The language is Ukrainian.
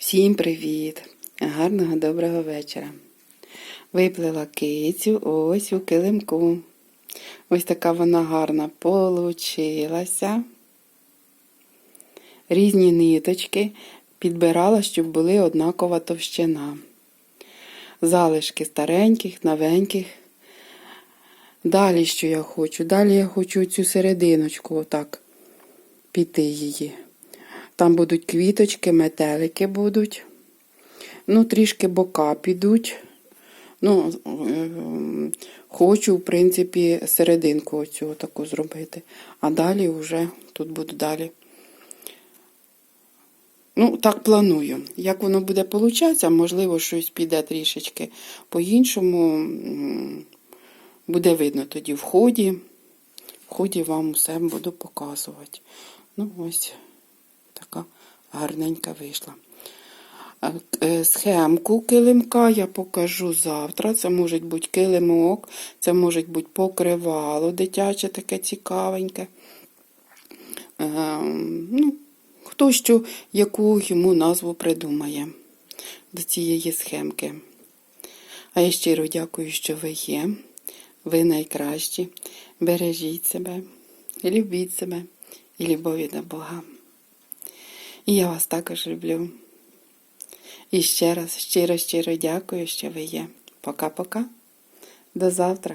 Всім привіт! Гарного доброго вечора. Виплила кицю ось у килимку. Ось така вона гарна получилася. Різні ниточки підбирала, щоб були однакова товщина. Залишки стареньких, новеньких. Далі що я хочу? Далі я хочу цю серединочку отак піти її. Там будуть квіточки, метелики будуть. Ну, трішки бока підуть. Ну, е, хочу, в принципі, серединку оцю таку зробити. А далі вже тут буду далі. Ну, так планую. Як воно буде получатися, можливо, щось піде трішечки по-іншому. Буде видно тоді в ході. В ході вам все буду показувати. Ну, ось така гарненька вийшла. Е, Схемку килимка я покажу завтра. Це може бути килимок, це може бути покривало дитяче, таке цікавеньке. Е, ну, хто що, яку йому назву придумає до цієї схемки. А я щиро дякую, що ви є. Ви найкращі. Бережіть себе, любіть себе і любові до Бога. І я вас також люблю. І ще раз щиро-щиро дякую, що ви є. Пока-пока. До завтра.